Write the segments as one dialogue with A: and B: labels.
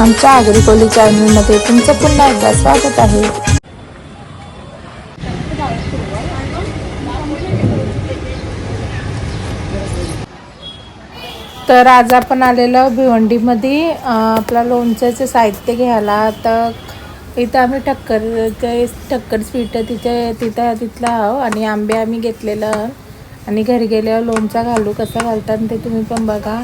A: आमच्या आगरी चॅनलमध्ये तुमचं पुन्हा एकदा स्वागत आहे. तर आज आपण आलेलो भिवंडीमध्ये आपलं आपला लोणच्याचे साहित्य घ्यायला. तर इथं आम्ही ठक्कर ठक्कर स्वीट तिथे तिथं तिथलं आहो. आणि आंबे आम्ही घेतलेलं. आणि घरी गेल्यावर लोणचा घालू कसा घालतात ते तुम्ही पण बघा.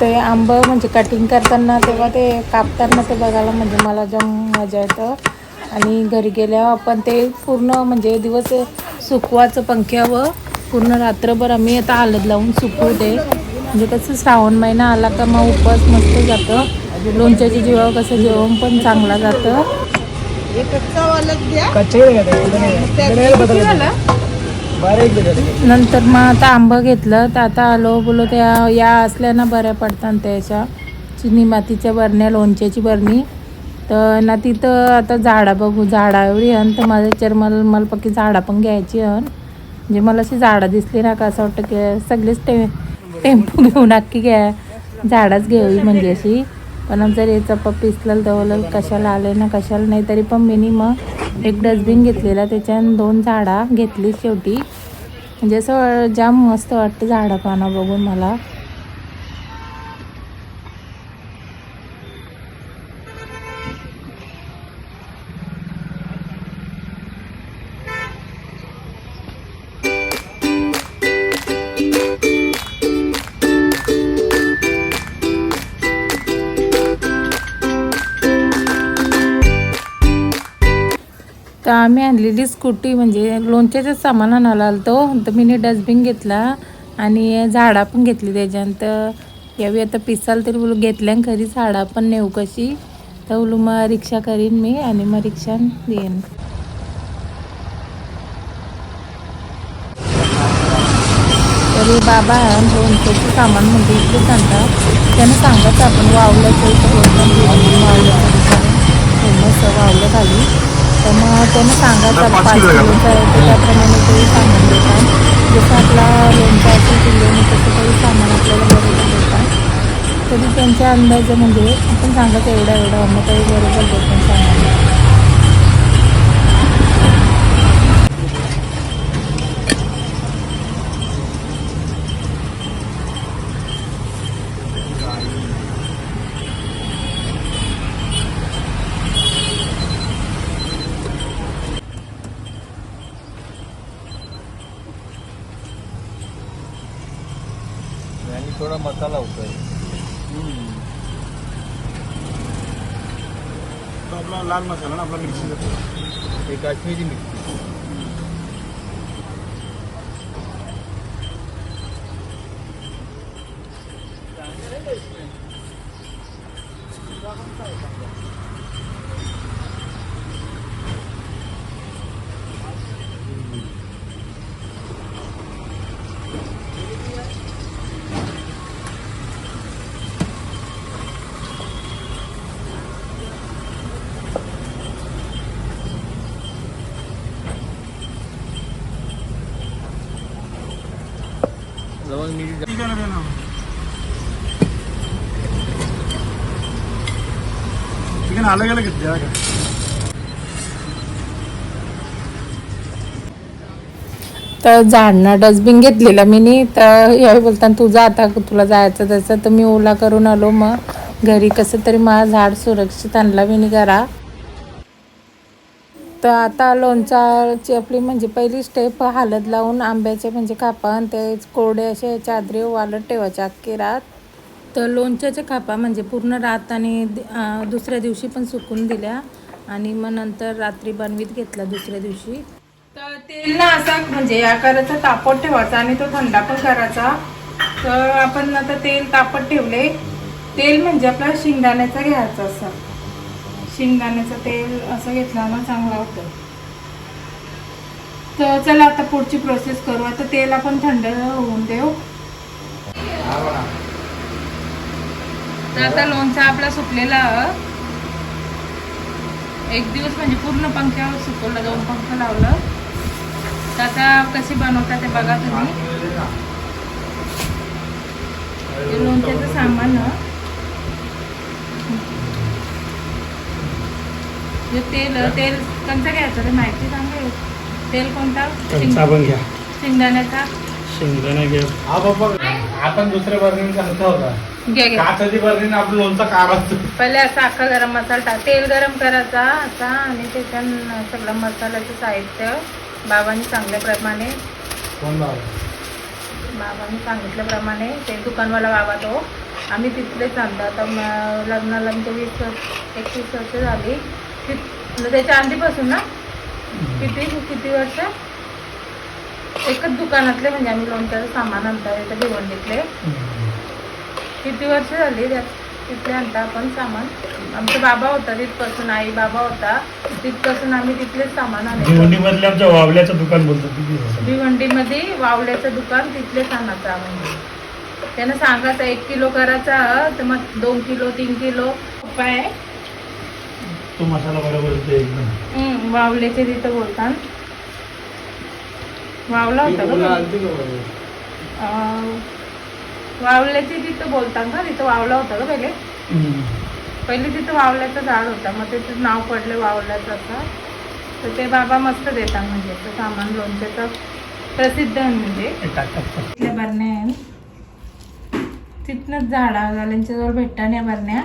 A: ते आंब म्हणजे कटिंग करताना तेव्हा ते कापताना ते बघायला म्हणजे मला जाम मजा येतं. आणि घरी गेल्यावर आपण ते पूर्ण म्हणजे दिवस सुकवाचं पंख्यावर पूर्ण रात्रभर आम्ही आता हलत लावून सुकवू दे म्हणजे कसं श्रावण महिना आला का मग उपवास मस्त जातं. लोणच्याच्या जीवावर कसं जेवण पण चांगला जातं. नंतर मग आता आंबं घेतलं. तर आता आलो बोलो त्या या असल्या ना बऱ्या पडतात त्याच्या. चिनी मातीच्या बरण्या लोणच्याची बरणी. तर ना तिथं आता झाडं बघू. झाडावरी आणि तर माझ्या चर मला मला पक्की झाडं पण घ्यायची हन. म्हणजे मला अशी झाडं दिसली ना का असं वाटतं की सगळेच टे टेम्पो घेऊन नक्की घ्या. झाडंच घेऊ म्हणजे अशी. पण जर याचा पिसलं दवलं कशाला आले ना कशाला नाही तरी पण मी मग एक डस्टबिन घेतलेला त्याच्यानं दोन झाडं घेतली शेवटी. म्हणजे असं जाम मस्त वाटतं झाडं पानं बघून मला. आम्ही आणलेली स्कूटी म्हणजे लोणच्याच्याच सामान आणायला आलतो. तर मी डस्टबिन घेतला आणि झाडा पण घेतली त्याच्यानंतर. यावेळी आता पिसाल तरी बोलू घेतल्या खरी झाडा पण नेऊ कशी. तर बोलू मग रिक्षा करीन मी आणि मग रिक्षा येईन. तरी बाबा लोणच्याचं सामान म्हणजे इथे आणतात त्यानं सांगत आपण वावलं तर वावलं फेमस वावलं खाली. तर मग त्यानं सांगायचं पाच किलोचं आहे तर त्याप्रमाणे ते सामान देतात. जसं आपला लोणचा असेल किलोने तसं काही सामान आपल्याला बरोबर देतात. तरी त्यांच्या अंदाजे म्हणजे आपण सांगायचं एवढा एवढा मग काही बरोबर देतात सामान.
B: होतोय.
C: तो आपला लाल मसाला ना आपला मिरची
B: हे काश्मीरी मिरची. लवंग मिरची
C: ठीक आहे ना अलग अलग घेतले का
A: तर झाडणं डस्टबिन घेतलेलं मी नी तर यावेळी बोलताना तुझा आता तुला जायचं त्याचं तर मी ओला करून आलो मग. घरी कसं तरी मला झाड सुरक्षित आणला मी करा तर आता लोणचाची आपली म्हणजे पहिली स्टेप हालत लावून आंब्याचे म्हणजे कापा आणि ते कोरडे असे चादरी वालत ठेवायचे अख्खी रात तर लोणच्याच्या कापा म्हणजे पूर्ण रात आणि दुसऱ्या दिवशी पण सुकून दिल्या आणि मग नंतर रात्री बनवीत घेतला दुसऱ्या दिवशी. तर तेल ना असा म्हणजे आकाराचा तापट ठेवायचा आणि तो थंडा पण करायचा. तर आपण आता तेल तापट ठेवले. तेल म्हणजे आपला शेंगदाण्याचा घ्यायचा असं. शेंगदाण्याचं तेल असं घेतला ना चांगला होतं तर चला आता पुढची प्रोसेस करू. आता तेल आपण थंड होऊन देऊ. तर आता लोणचा आपला सुकलेला. एक दिवस म्हणजे पूर्ण पंख्यावर सुकवलं दोन पंख लावलं. तर आता कशी बनवतात ते बघा तुम्ही. लोणच्याचं सामान तेल तेल कोणतं घ्यायचं रे माहिती सांगे? तेल कोणता?
C: साबण घ्या.
A: शेंगदाण्याचा?
C: शेंगदाणा घ्या. हा बाबा आपण दुसऱ्या बर्नीचा होता. काचाची लोणचा असतो
A: पहिले असा अख्खा गरम मसाला टाक. तेल गरम करायचा असा आणि त्याच्यानं सगळं मसाल्याचं साहित्य बाबांनी सांगल्याप्रमाणे
C: कोण बाबा?
A: बाबांनी सांगितल्याप्रमाणे. ते दुकानवाला बाबा तो. आम्ही तिथलेच आणतो आता म- लग्नाला आमच्या वीस वर्ष एकवीस वर्ष झाली. त्याच्या आधीपासून ना? किती किती वर्ष? एकच दुकानातले म्हणजे आम्ही लोणच्याचं सामान आणतो इथं भिवंडीतले किती वर्ष झाली त्यात? तिथले आणता आपण सामान. आमचा बाबा होता तिथपासून आई बाबा होता. तिथपासून आम्ही तिथलेच सामान आणतो
C: आमच्या वावल्याचं दुकान दिवस
A: भिवंडीमध्ये वावल्याचं दुकान तिथलेच आणायचं आम्ही त्यानं सांगायचं एक किलो करायचा तर मग दोन किलो तीन किलो. उपाय
C: तो मसाला बरोबर येतो एकदम.
A: वावल्याचे तिथं बोलतात. वावला होता वावल्याचे तिथं बोलतात का? तिथं वावला होता का पहिले? पहिले तिथं वावल्याचं झाड होतं. मग त्याचं नाव पडलं वावल्याचं असं. तर ते बाबा मस्त देतात म्हणजे. ते सामान लोणच्याचं प्रसिद्ध आहे म्हणजे. बरण्या तिथनंच झाडा झाल्यांच्याजवळ भेटतात या बरण्या.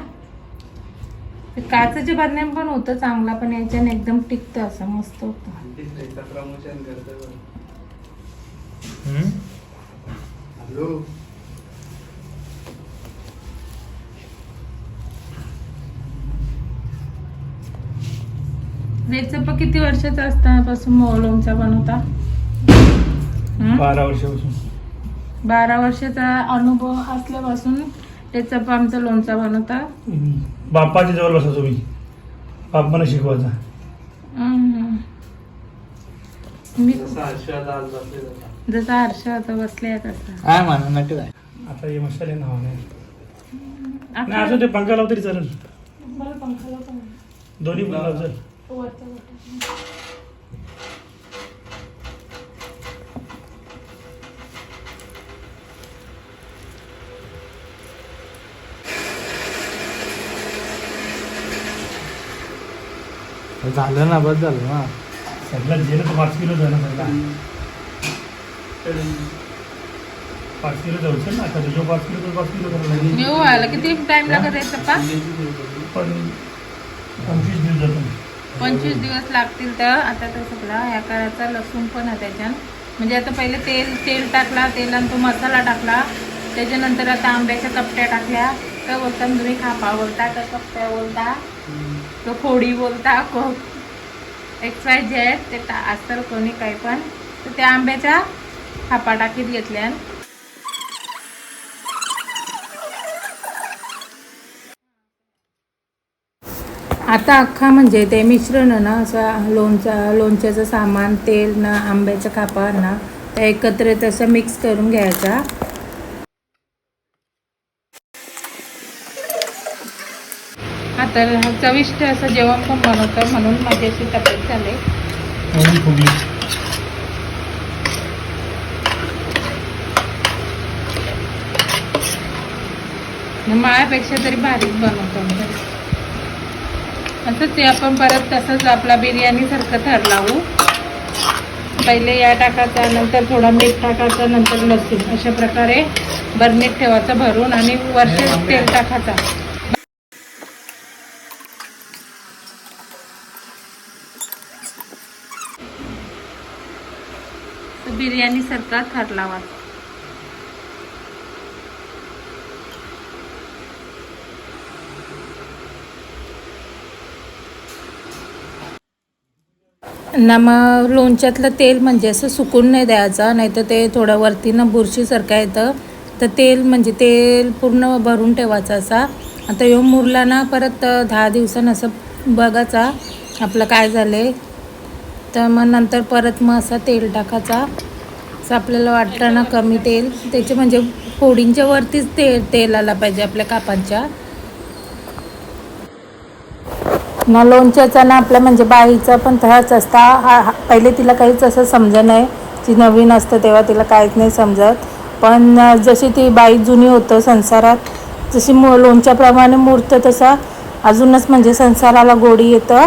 A: ते काचेच्या बरण्या पण होतं चांगला पण याच्याने एकदम टिकतं असं मस्त होतं.
C: हम्म?
A: रेचप किती वर्षाचा असतापासून मो- लोणचा बनवता हं?
C: बारा वर्षापासून.
A: बारा वर्षाचा अनुभव असल्यापासून रेचप आमचा लोणचा बनवता.
C: हम्म. बाप्पाच्या जवळ बसा तुम्ही. बाप मला शिकवायचा.
A: हं. मी जसा हर्ष आता बसले तसा
B: काय म्हणा नक्की काय?
C: आता हे मसाले नाव नाही.
A: आता-
C: नाही अजून ते पंखा लाव तरी चालेल? दोन्ही पण लाव
B: झालं ना बस झालं ना.
C: सगळं गेलं तर पाच किलो झालं सगळं. पाच किलो जाऊ ना आता जो पाच किलो तो पाच किलो करायला
A: किती टाइम लागत आहे पप्पा
C: पण पंचवीस दिवस जातो
A: पंचवीस दिवस लागतील तर. आता तर सगळा ह्या करायचा लसूण पण आहे त्याच्यात. म्हणजे आता पहिले तेल तेल टाकला तेलात तो मसाला टाकला. त्याच्यानंतर आता आंब्याच्या कपट्या टाकल्या. तर बोलता तुम्ही खापा बोलता का कपट्या बोलता तो फोडी बोलता को एक्स वाय आहेत ते टा असतं कोणी काही पण. तर त्या आंब्याच्या हापाटाकीत घेतल्या. आता अख्खा म्हणजे ते मिश्रण ना असं लोणचा लोणच्याचं सामान तेल ना आंब्याच्या कापा ना त्या एकत्र तसं मिक्स करून घ्यायचा. तर चविष्ट असं जेवण पण बनवतं म्हणून माझी अशी तब्येत झाली. माळ्यापेक्षा तरी भारीच बनवतो. असंच ते आपण परत तसंच आपला बिर्याणी सारखं थर लावू. पहिले या टाकायचा नंतर थोडा मीठ टाकायचा नंतर लसूण. अशा प्रकारे बरणीत ठेवायचा भरून आणि वर्ष तेल टाकायचा. तर बिर्याणी सारखा लावा. ना मग लोणच्यातलं तेल म्हणजे असं सुकून नाही द्यायचं नाही तर ते थोडं वरती ना बुरशीसारखं येतं. तर तेल म्हणजे तेल पूर्ण भरून ठेवायचं असा. आता येऊन मुरला ना परत दहा दिवसानं असं बघायचा आपलं काय झालं तर मग नंतर परत मग असा तेल टाकायचा. असं आपल्याला वाटतं ना कमी तेल. त्याचे म्हणजे फोडींच्या वरतीच ते तेल आला पाहिजे आपल्या कापांच्या. ना लोणच्याचा ना आपल्या म्हणजे बाईचा पण तसाच असता. हा पहिले तिला काहीच असं समजत नाही. ती नवीन असतं तेव्हा तिला काहीच नाही समजत. पण जशी ती बाई जुनी होतं संसारात जशी मु लोणच्याप्रमाणे मूर्त तसा अजूनच म्हणजे संसाराला गोडी येतं.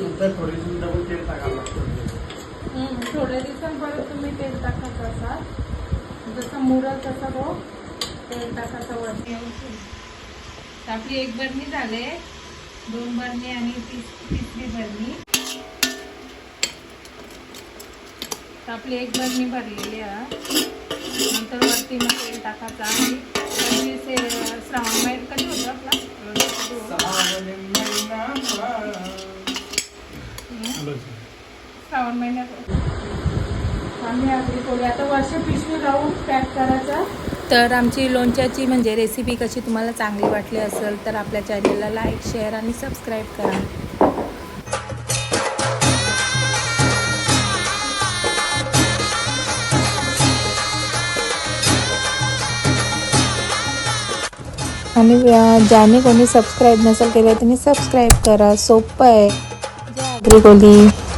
C: नंतर थोडी दिवस डबल तेल टाकावं लागतं.
A: थोड्या दिवसांनी परत तुम्ही तेल टाकत असाल. जसं मुरल तसं तो तेल टाकायचं वरती आपली एक बरणी झाले दोन बरणी आणि तीस तिसरी बरणी. आपली एक बरणी भरलेली आहे. नंतर वरती मग तेल टाकायचं आणि कधी से श्रावण महिन्यात कधी होतं आपला कधी होतं? हम्म.
C: आलं
A: श्रावण महिन्यात. आम्ही थोडी आता वर्ष पिशवी लावून पॅक तर आमची लोणच्याची म्हणजे रेसिपी कशी तुम्हाला चांगली वाटली असेल तर आपल्या चॅनलला लाईक शेअर आणि सबस्क्राईब करा. आणि ज्याने कोणी सबस्क्राईब नसेल केलं त्यांनी सबस्क्राईब करा. सोपं आहे. जय आग्री कोली